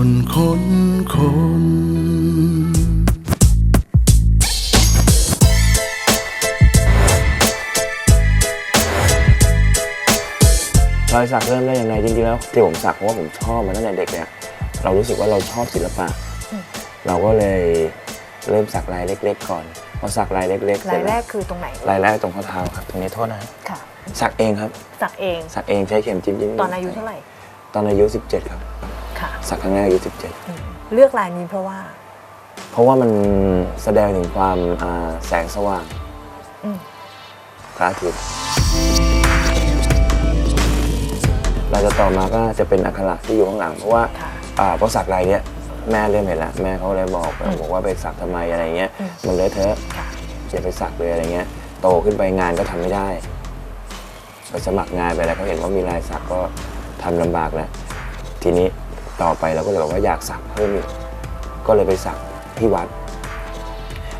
คนคนคนรอยสักเริ่มได้ยังไงจริงๆแล้วที่ผมสักเพราะว่าผมชอบมาตั้งแต่เด็กเนี่ยเรารู้สึกว่าเราชอบศิลปะ เราก็เลยเริ่มสักลายเล็ก ๆ ก่อนพอสักลายเล็กๆเสราร็ยจแรแล้วกคือตรงไหนลายแรกตรงข้อเท้าครับตรงนี้โทษนะค่ะสักเองครับสักเองสักเองใช้เข็มจิ้มจิ้มตอนอายุเท่าไหร่ ตอนอายุ 17 ครับค่ะ สักครั้งแรกอายุอืมเลือกลายนี้เพราะว่า17เพราะว่ามันแสดงถึงความอ่าแสงสว่างอืมพระอาทิตย์เราจะต่อมาก็จะเป็นอักขระที่อยู่ข้างหลัง เพราะว่าค่ะอ่าพอสักลายเนี้ยแม่เริ่มเห็นแล้วแม่เขาเลยบอกอืมบอกว่าไปสักทำไมอะไรเงี้ยอืมมันเลอะเทอะค่ะอย่าไปสักเลยอะไรเงี้ย โตขึ้นไปงานก็ทำไม่ได้ไปสมัครงานไปแล้วเขาเห็นว่ามีลายสักก็ทำลำบากแล้วทีนี้ ต่อไปเราก็เลยบอกว่าอยากสักเพิ่มอีกก็เลยไปสักที่วัด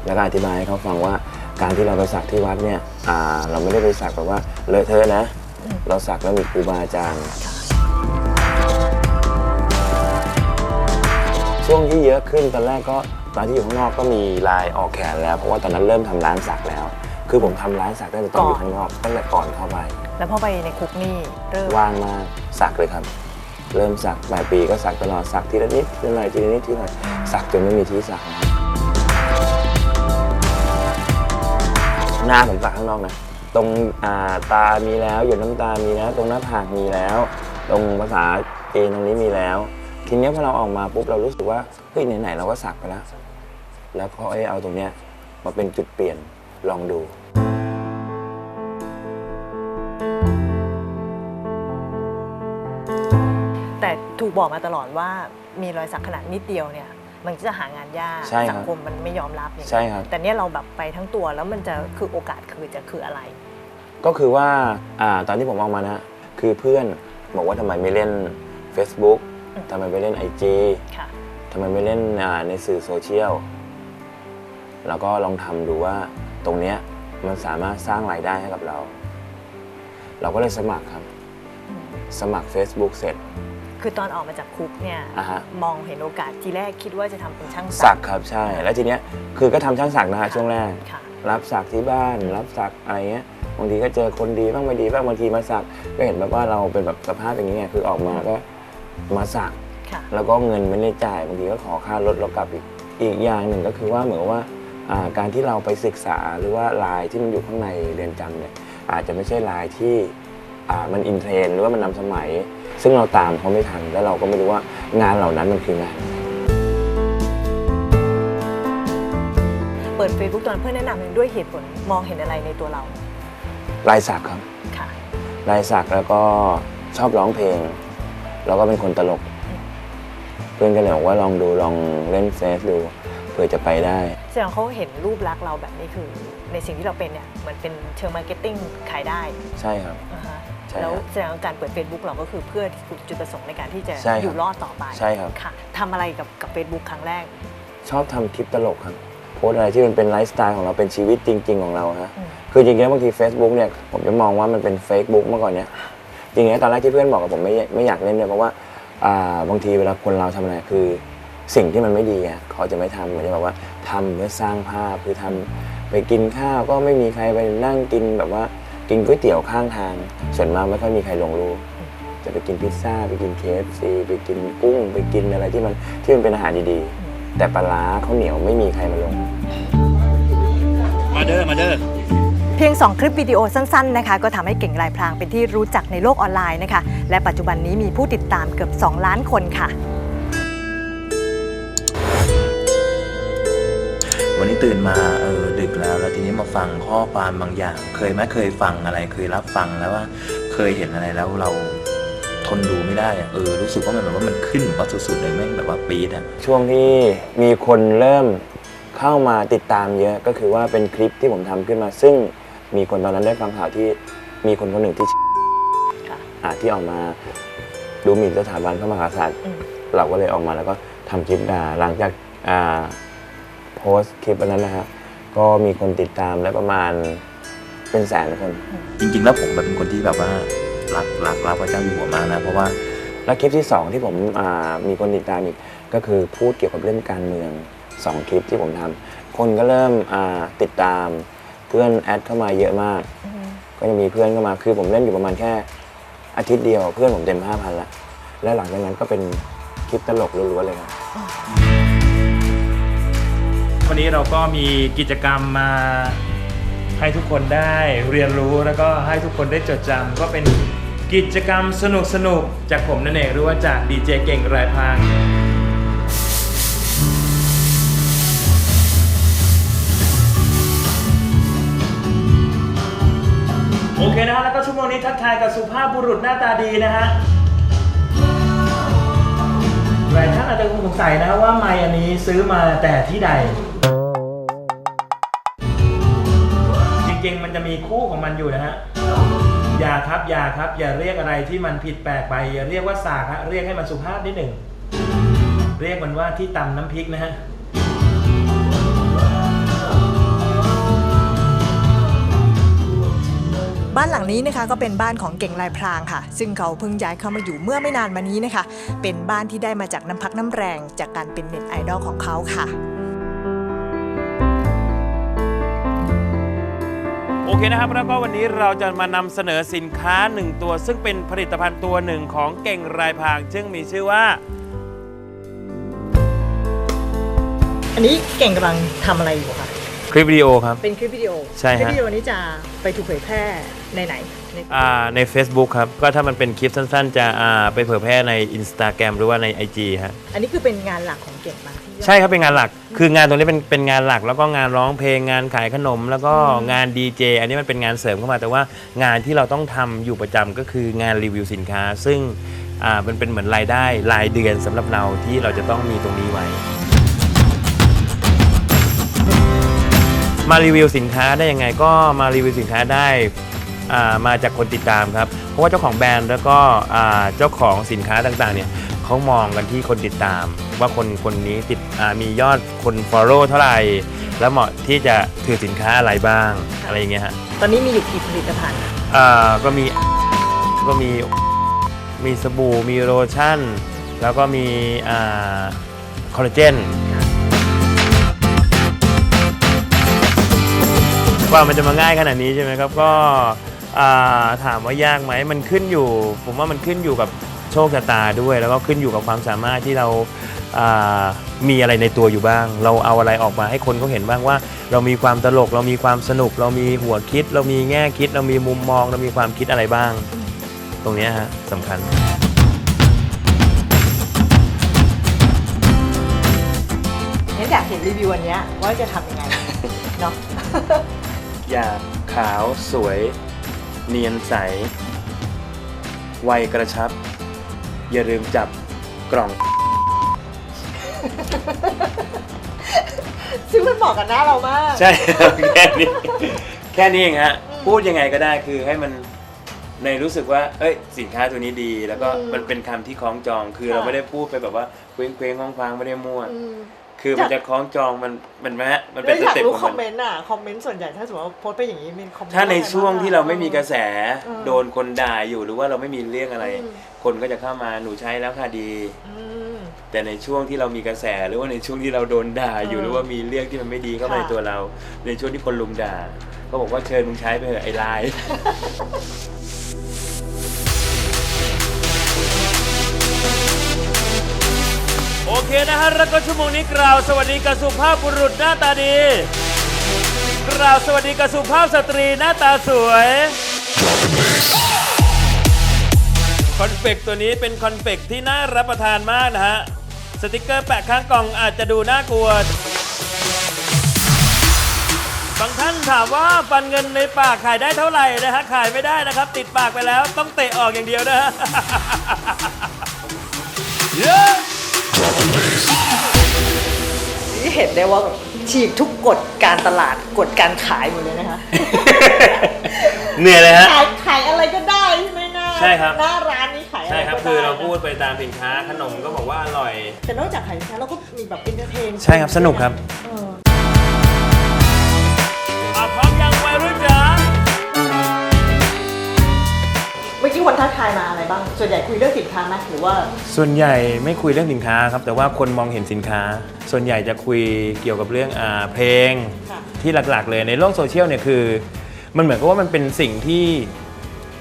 แล้วก็อธิบายให้เขาฟังว่าการที่เราไปสักที่วัดเนี่ยอ่าเราไม่ได้ไปสักแบบว่าเลอะเทอะนะอืมเราสักแล้วมีครูบาอาจารย์ช่วงที่เยอะขึ้นตอนแรกก็ตอนที่อยู่ข้างนอกก็มีลายออกแขนแล้วเพราะว่าตอนนั้นเริ่มทำร้านสักแล้ว คือผมทำร้านสักตั้งแต่ตอนอยู่ข้างนอกตั้งแต่ก่อนเข้าไป แล้วพอไปในคุกนี่เริ่มว่างมากสักเลยครับ เริ่มสักปลายปีก็สักตลอดสักทีละนิดทีละหน่อยทีละนิดทีละหน่อยสักจนไม่มีที่สักนะครับหน้าผมสักข้างนอกนะตรงอ่าตามีแล้วหยดน้ำตามีแล้วตรงหน้าผากมีแล้ว ตรงภาษาจีนตรงนี้มีแล้ว ทีเนี้ยพอเราออกมาปุ๊บเรารู้สึกว่าเฮ้ยไหนๆเราก็สักไปแล้ว แล้วก็เอ้เอาตรงเนี้ยมาเป็นจุดเปลี่ยนลองดู ถูกบอกมาตลอดว่ามีรอยสักขนาดนิดเดียวเนี่ยมันจะหางานยากใช่ครับสังคมมันไม่ยอมรับอย่างใช่ครับ แต่เนี่ยเราแบบไปทั้งตัวแล้วมันจะคือโอกาสคือจะคืออะไร ก็คือว่าอ่าตอนที่ผมออกมานะคือเพื่อนบอกว่าทำไมไม่เล่น Facebook อืม ทำไมไม่เล่น IG ค่ะ ทำไมไม่เล่นอ่าในสื่อโซเชียล แล้วก็ลองทำดูว่าตรงเนี้ยมันสามารถสร้างรายได้ให้กับเรา เราก็เลยสมัครครับอืมสมัคร Facebook เสร็จ คือตอนออกมาจากคุกเนี่ยอ่าฮะ มองเห็นโอกาสทีแรกคิดว่าจะทำเป็นช่างสักครับใช่ แล้วทีเนี้ยคือก็ทำช่างสักนะฮะช่วงแรก ค่ะ รับสักที่บ้าน รับสักอะไรเงี้ยบางทีก็เจอคนดีบ้างไม่ดีบ้างบางทีมาสักก็เห็นแบบว่าเราเป็นแบบสภาพอย่างนี้ไงคือออกมาก็มาสัก ค่ะ แล้วก็เงินไม่ได้จ่ายบางทีก็ขอค่ารถเรากลับอีกอีกอย่างหนึ่งก็คือว่าเหมือนว่าอ่าการที่เราไปศึกษาหรือว่าลายที่มันอยู่ข้างในเรือนจำเนี่ยอาจจะไม่ใช่ลายที่อ่ามันอินเทรนด์หรือว่ามันนำสมัย ซึ่งเราตามเขาไม่ทันแล้วเราก็ไม่รู้ว่างานเหล่านั้นมันคืองานอะไร เปิด Facebook ตอนนนเพื่อนแนะนำด้วยเหตุผลมองเห็นอะไรในตัวเราลายสักครับ ค่ะ ลายสักแล้วก็ชอบร้องเพลง แล้วก็เป็นคนตลก เพื่อนก็เลยบอกว่าลองดูลองเล่นเฟซดูเผื่อจะไปได้ แสดงว่าเขาเห็นรูปลักษณ์เราแบบนี้คือ ในสิ่งที่เราเป็นเนี่ยเหมือนเป็นเชิงมาร์เก็ตติ้งขายได้ใช่ครับ อ่าฮะใช่ แล้วครับแสดงว่าการเปิด Facebook เราก็คือเพื่อจุดประสงค์ในการที่จะใช่ครับอยู่รอดต่อไปใช่ครับ ค่ะทำอะไรกับกับ Facebook ครั้งแรก ชอบทำคลิปตลกครับ โพสต์อะไรที่มันเป็นไลฟ์สไตล์ของเราเป็นชีวิตจริง ๆ ของเราฮะอืม คือจริงๆแล้วบางที Facebook เนี่ยผมจะมองว่ามันเป็นเฟซบุ๊กเมื่อก่อนเนี่ยจริงๆแล้วตอนแรกที่เพื่อนบอกกับผมไม่ไม่อยากเล่นเนี่ยเพราะว่าอ่าบางทีเวลาคนเราทำอะไรคือ สิ่งที่มันไม่ดีอะเขาจะไม่ทำเหมือนจะแบบว่าทำเพื่อสร้างภาพคือทำไปกินข้าวก็ไม่มีใครไปนั่งกินแบบว่า กินก๋วยเตี๋ยวข้างทาง ส่วนมากไม่ค่อยมีใครลงรูปจะไปกินพิซซ่าไปกินเคฟซีไปกินกุ้งไปกินอะไรที่มันที่มันเป็นอาหารดีๆ แต่ปลาร้าข้าวเหนียวไม่มีใครมาลง มาเด้อมาเด้อเพียง 2 คลิปวิดีโอสั้น ๆ นะคะ ก็ทำให้เก่งลายพรางเป็นที่รู้จักในโลกออนไลน์นะคะ และปัจจุบันนี้มีผู้ติดตามเกือบ 2 ล้านคนค่ะ วันนี้ตื่นมาเออดึกแล้วแล้วทีนี้มาฟังข้อความบางอย่าง เคยไหมเคยฟังอะไร เคยรับฟังแล้วว่า เคยเห็นอะไรแล้วเราทนดูไม่ได้อะเออรู้สึกว่ามันแบบว่ามันขึ้นแบบว่าสุดๆเลยแม่งแบบว่าปี๊ดอะช่วงที่มีคนเริ่มเข้ามาติดตามเยอะก็คือว่าเป็นคลิปที่ผมทำขึ้นมา ซึ่งมีคนตอนนั้นได้ฟังข่าวที่มีคนคนหนึ่งที่ค่ะอ่าที่ออกมาดูหมิ่นสถาบันพระมหากษัตริย์ อืม เราก็เลยออกมาแล้วก็ทำคลิปด่าหลังจากอ่า โพสต์คลิปอันนั้นนะฮะก็มีคนติดตามได้ประมาณเป็นแสนคน จริงๆ แล้วผมแบบเป็นคนที่แบบว่ารักรักรักพระเจ้าอยู่หัวมากนะ เพราะว่าแล้วคลิปที่ 2 ที่ผมอ่ามีคนติดตามอีก ก็คือพูดเกี่ยวกับเรื่องการเมือง 2 คลิปที่ผมทำคนก็เริ่มอ่าติดตามเพื่อนแอดเข้ามาเยอะมาก ก็จะมีเพื่อนเข้ามาคือผมเล่นอยู่ประมาณแค่อาทิตย์เดียวเพื่อนผมเต็ม 5,000ละแล้วหลังจากนั้นก็เป็นคลิปตลกล้วนๆเลยครับ วันนี้เราก็มีกิจกรรมมาให้ทุกคนได้เรียนรู้แล้วก็ให้ทุกคนได้จดจำก็เป็นกิจกรรมสนุกสนุกๆจากผมนั่นเองหรือว่าจากดีเจเก่งรายพางโอเคนะฮะแล้วก็ชั่วโมงนี้ทักทายกับสุภาพบุรุษหน้าตาดีนะฮะหลายท่านอาจจะคงสงสัยนะว่าไมอันนี้ซื้อมาแต่ที่ใด ริง ๆ มันจะมีคู่ของมันอยู่นะฮะอย่าครับอย่าครับ อย่าเรียกอะไรที่มันผิดแปลกไป อย่าเรียกว่าสากฮะเรียกให้มันสุภาพนิดหนึ่งเรียกมันว่าที่ตำน้ำพริกนะฮะบ้านหลังนี้นะคะก็เป็นบ้านของเก่งลายพรางค่ะ ซึ่งเขาเพิ่งย้ายเข้ามาอยู่เมื่อไม่นานมานี้นะคะ เป็นบ้านที่ได้มาจากน้ำพักน้ำแรง จากการเป็นเน็ตไอดอลของเขาค่ะ เคนะครับ แล้วก็วันนี้เราจะมานำเสนอสินค้าหนึ่งตัว ซึ่งเป็นผลิตภัณฑ์ตัวหนึ่งของเก่งรายพรางซึ่งมีชื่อว่า อันนี้เก่งกำลังทำอะไรอยู่คะ ลิปวิดีโอครับ เป็นคลิปวิดีโอใช่ฮะ คลิปวิดีโอนี้จะไปถูกเผยแพร่ในไหนในอ่าใน Facebook ครับ ก็ถ้ามันเป็นคลิปสั้นๆ จะอ่าไปเผยแพร่ใน Instagram หรือว่าใน IG ฮะ อันนี้คือเป็นงานหลักของเก่งมาที่ใช่ครับเป็นงานหลัก คืองานตรงนี้เป็นเป็นงานหลัก แล้วก็งานร้องเพลงงานขายขนม แล้วก็งานดีเจอันนี้มันเป็นงานเสริมเข้ามาแต่ว่างานที่เราต้องทำอยู่ประจำก็คืองานรีวิวสินค้า ซึ่งอ่ามันเป็นเหมือนรายได้รายเดือนสำหรับเราที่เราจะต้องมีตรงนี้ไว้ มารีวิวสินค้าได้ยังไงก็มารีวิวสินค้าได้อ่ามาจากคนติดตามครับ เพราะว่าเจ้าของแบรนด์แล้วก็อ่าเจ้าของสินค้าต่างๆเนี่ยเขามองกันที่คนติดตาม ว่าคนคนนี้ติดอ่ามียอดคน follow เท่าไหร่ แล้วเหมาะที่จะถือสินค้าอะไรบ้างอะไรอย่างเงี้ยฮะตอนนี้มีอยู่กี่ผลิตภัณฑ์อ่าก็มีก็มีมีสบู่มีโลชั่น แล้วก็มีอ่าคอลลาเจน ว่ามันจะมาง่ายขนาดนี้ใช่ไหมครับ ก็ถามว่ายากไหมมันขึ้นอยู่ ผมว่ามันขึ้นอยู่กับโชคชะตาด้วย แล้วก็ขึ้นอยู่กับความสามารถที่เรามีอะไรในตัวอยู่บ้าง เราเอาอะไรออกมาให้คนเขาเห็นบ้างว่า เรามีความตลก เรามีความสนุก เรามีหัวคิด เรามีแง่คิด เรามีมุมมอง เรามีความคิดอะไรบ้าง ตรงนี้ฮะสำคัญงั้นอยากเห็นรีวิวอันนี้ว่าจะทำยังไงเนาะ อยากขาวสวย เนียนใส วัยกระชับ อย่าลืมจับกล่อง ซึ่งมันเหมาะกับหน้าเรามาก ใช่ครับแค่นี้แค่นี้เองฮะ พูดยังไงก็ได้คือให้มันในรู้สึกว่า เอ้ย สินค้าตัวนี้ดี แล้วก็อืมมันเป็นคำที่คล้องจอง คือค่ะเราไม่ได้พูดไปแบบว่าเคว้งเคว้งคว้างคว้างไม่ได้มั่ว อืม คือมันอยากจะคล้องจองมันมันไหมฮะมันแล้เป็นวสอยากเต็ปรู้ของคอมัมนเมนต์อะคอมเมนต์ส่วนใหญ่ถ้าสมมติว่าโพสต์ไปอย่างนี้มีคอมเมนต์ถ้าในช่วงที่เราไม่มีกระแสเออโดนคนด่าอยู่หรือว่าเราไม่มีเรื่องอะไรอืมคนก็จะเข้ามาหนูใช้แล้วค่ะดีอืมแต่ในช่วงที่เรามีกระแสหรือว่าในช่วงที่เราโดนด่าอยู่เออหรือว่ามีเรื่องที่มันไม่ดีเข้ามาค่ะในตัวเรา ในช่วงที่คนลุมด่าก็บอกว่าเชิญมึงใช้ไปเถอะไอ้ลา โอเคนะฮะแล้วก็ชั่วโมงนี้กล่าวสวัสดีกับสุภาพบุรุษหน้าตาดี กล่าวสวัสดีกับสุภาพสตรีหน้าตาสวยคอนเฟกตัวนี้เป็นคอนเฟกที่น่ารับประทานมากนะฮะ สติกเกอร์แปะข้างกล่องอาจจะดูน่ากลัวบางท่านถามว่าฟันเงินในปากขายได้เท่าไหร่นะฮะขายไม่ได้นะครับ ติดปากไปแล้วต้องเตะออกอย่างเดียวนะฮะเย้นี่เห็นได้ว่าแบบฉีกทุกกฎการตลาดกฎการขายหมดเลยนะคะ เหนื่อยเลยฮะ ขายขายอะไรก็ได้ใช่ไหมหน้าใช่ครับ หน้าร้านนี้ขายอะไรใช่ครับ ก็คือเราได้นะพูดไปตามสินค้าขนมก็บอกว่าอร่อย แต่นอกจากขายสินค้าเราก็มีแบบเอนเตอร์เทนใช่ครับสนุกครับ เออ คนทักทายมาอะไรบ้าง ส่วนใหญ่คุยเรื่องสินค้าไหมหรือว่า ส่วนใหญ่ไม่คุยเรื่องสินค้าครับ แต่ว่าคนมองเห็นสินค้า ส่วนใหญ่จะคุยเกี่ยวกับเรื่องอาเพลงค่ะ ที่หลักๆ เลยในโลกโซเชียลเนี่ยคือ มันเหมือนกับว่ามันเป็นสิ่งที่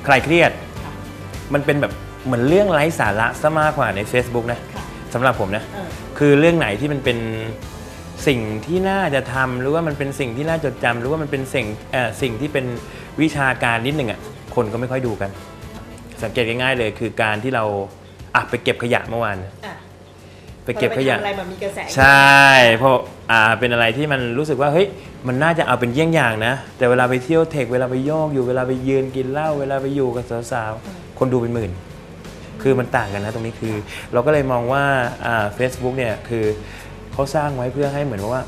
คลายเครียดค่ะมันเป็นแบบเหมือนเรื่องไร้สาระซะมากกว่าใน Facebook นะค่ะสำหรับผมนะ เออ คือเรื่องไหนที่มันเป็นสิ่งที่น่าจะทำหรือว่ามันเป็นสิ่งที่น่าจดจำหรือว่ามันเป็นสิ่งเอ่อสิ่งที่เป็นวิชาการนิดหนึ่งอะคนก็ไม่ค่อยดูกัน สังเกตง่ายๆเลยคือการที่เราอะไปเก็บขยะเมื่อวาน อะไปเก็บขยะ พอราไปทำอะไรมันมีกระแสใช่เพราะอ่าเป็นอะไรที่มันรู้สึกว่าเฮ้ยมันน่าจะเอาเป็นเยี่ยงอย่างนะ แต่เวลาไปเที่ยวเทคเวลาไปโยกอยู่เวลาไปยืนกินเหล้าเวลาไปอยู่กับสาวๆคนดูเป็นหมื่น คือมันต่างกันนะตรงนี้คือ เราก็เลยมองว่าอ่า Facebook เนี่ยคือเขาสร้างไว้เพื่อให้เหมือนว่า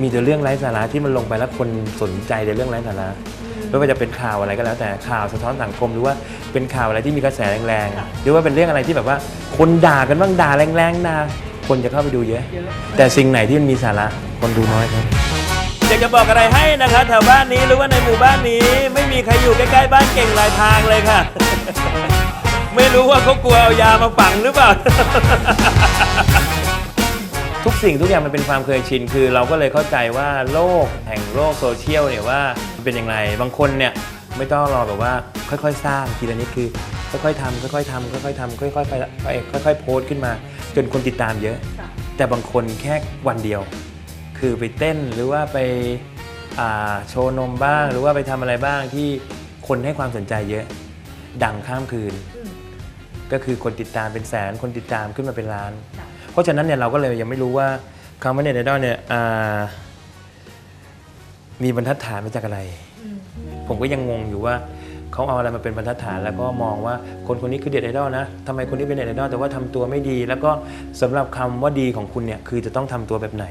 มีแต่เรื่องไร้สาระที่มันลงไปแล้วคนสนใจในเรื่องไร้สาระ ไม่ว่าจะเป็นข่าวอะไรก็แล้วแต่ข่าวสะท้อนสังคมหรือว่าเป็นข่าวอะไรที่มีกระแสแรงๆ หรือว่าเป็นเรื่องอะไรที่แบบว่าคนด่ากันบ้างด่าแรงๆด่าคนจะเข้าไปดูเยอะเยอะแต่สิ่งไหนที่มันมีสาระคนดูน้อยครับอยากจะบอกอะไรให้นะครับแถวบ้านนี้หรือว่าในหมู่บ้านนี้ ไม่มีใครอยู่ใกล้ๆบ้านเก่งหลายทางเลยค่ะ ไม่รู้ว่าเขากลัวเอายามาฝังหรือเปล่าทุกสิ่งทุกอย่างมันเป็นความเคยชิน คือเราก็เลยเข้าใจว่าโลกแห่งโลกโซเชียลเนี่ยว่า เป็นอย่างไร บางคนเนี่ยไม่ต้องรอแบบว่าค่อยๆ สร้างทีละนิดคือ ค่อยๆทำค่อยๆทำค่อยๆทำค่อยๆไปไปค่อยๆโพสต์ขึ้นมา จนคนติดตามเยอะ แต่บางคนแค่วันเดียว คือไปเต้นหรือว่าไปาโชว์นมบ้าง หรือว่าไปทำอะไรบ้างที่คนให้ความสนใจเยอะ ดังข้ามคืน ก็คือคนติดตามเป็นแสนคนติดตามขึ้นมาเป็นล้าน เพราะฉะนั้นเนี่ยเราก็เลยยังไม่รู้ว่าคำว่าเน็ตไอดอลเนี่ย มีบรรทัดฐานมาจากอะไร ผมก็ยังงงอยู่ว่าเขาเอาอะไรมาเป็นบรรทัดฐาน แล้วก็มองว่าคนคนนี้คือเด็ดไอดอลนะทำไมคนนี้เป็นเด็ดไอดอลแต่ว่าทำตัวไม่ดี แล้วก็สำหรับคำว่าดีของคุณเนี่ยคือจะต้องทำตัวแบบไหน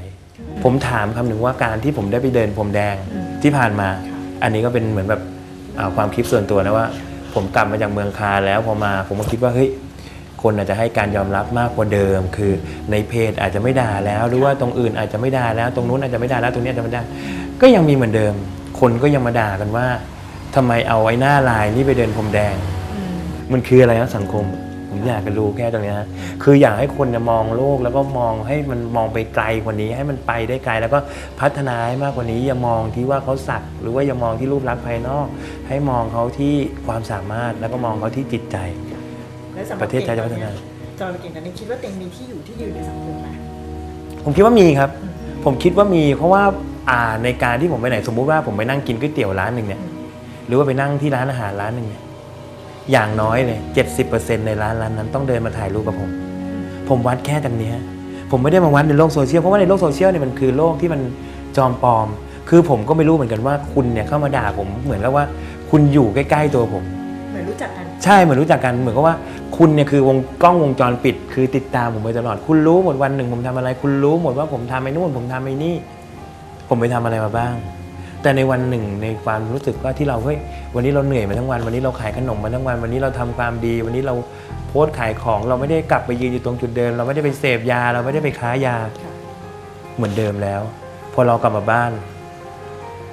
ผมถามคำหนึ่งว่าการที่ผมได้ไปเดินพรมแดงที่ผ่านมา อันนี้ก็เป็นเหมือนแบบความคิดส่วนตัวนะว่า ผมกลับมาจากเมืองคาแล้วพอมาผมก็คิดว่าเฮ้ยคนอาจจะให้การยอมรับมากกว่าเดิม คือในเพจอาจจะไม่ด่าแล้ว หรือว่าตรงอื่นอาจจะไม่ด่าแล้ว ตรงนู้นอาจจะไม่ด่าแล้ว ตรงนี้อาจจะไม่ด่า ก็ยังมีเหมือนเดิม คนก็ยังมาด่ากันว่าทำไมเอาไอ้หน้าลายนี่ไปเดินพรมแดงอืมมันคืออะไรนะสังคม ผมอยากจะรู้แค่ตรงเนี้ยฮะคืออยากให้คนเนี่ยมองโลกแล้วก็มองให้มันมองไปไกลกว่านี้ ให้มันไปได้ไกลแล้วก็พัฒนาให้มากกว่านี้ อย่ามองที่ว่าเขาสัก หรือว่าอย่ามองที่รูปลักษณ์ภายนอก ให้มองเขาที่ความสามารถแล้วก็มองเขาที่จิตใจ แล้วสำหบประเทศไทยจะพัฒนาสำหรับเก่งตอนนี้คิดว่าเต็งมีที่อยู่ที่ยืนในสังคมไหมผมคิดว่ามีครับ ผมคิดว่ามีเพราะว่าอ่า ในการที่ผมไปไหนสมมุติว่าผมไปนั่งกินก๋วยเตี๋ยวร้านหนึ่งเนี่ยหรือว่าไปนั่งที่ร้านอาหารร้านหนึ่งเนี่ยอย่างน้อยเลย70%ในร้านร้านนั้นต้องเดินมาถ่ายรูปกับผม ผมวัดแค่ตรงเนี้ยผมไม่ได้มาวัดในโลกโซเชียลเพราะว่าในโลกโซเชียลเนี่ยมันคือโลกที่มันจอมปลอม คือผมก็ไม่รู้เหมือนกันว่าคุณเนี่ยเข้ามาด่าผมเหมือนกับว่า คุณอยู่ใกล้ ๆตัวผม เหมือนรู้จักกัน ใช่เหมือนรู้จักกันเหมือนกับว่าคุณเนี่ยคือวงกล้องวงจรปิด คือติดตามผมไปตลอด คุณรู้หมดวันหนึ่งผมทำอะไร คุณรู้หมดว่าผมทำไอ้นู่นผมทำไอ้นี่ ผมไปทำอะไรมาบ้าง แต่ในวันหนึ่งในความรู้สึกว่าที่เราเฮ้ยวันนี้เราเหนื่อยมาทั้งวัน วันนี้เราขายขนมมาทั้งวัน วันนี้เราทำความดี วันนี้เราโพสต์ขายของเราไม่ได้กลับไปยืนอยู่ตรงจุดเดิม เราไม่ได้ไปเสพยา เราไม่ได้ไปค้ายาค่ะเหมือนเดิมแล้ว พอเรากลับมาบ้าน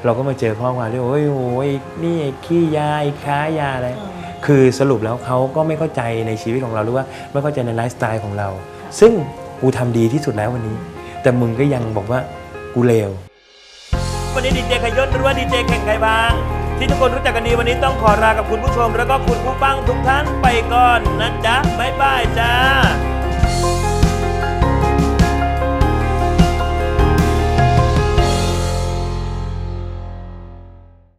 เราก็มาเจอข้อความที่โอ้ยโอ้ยนี่ไอ้ขี้ยาไอ้ค้ายาอะไรคือสรุปแล้วเขาก็ไม่เข้าใจในชีวิตของเราหรือว่าไม่เข้าใจในไลฟ์สไตล์ของเรา ซึ่งกูทำดีที่สุดแล้ววันนี้ แต่มึงก็ยังบอกว่ากูเลว วันนี้ดีเจขยศหรือว่าดีเจแข่งไก่บาง ที่ทุกคนรู้จักกันดีวันนี้ต้องขอลากับคุณผู้ชม แล้วก็คุณผู้ฟังทุกท่านไปก่อนนะจ๊ะบ๊ายบายจ้า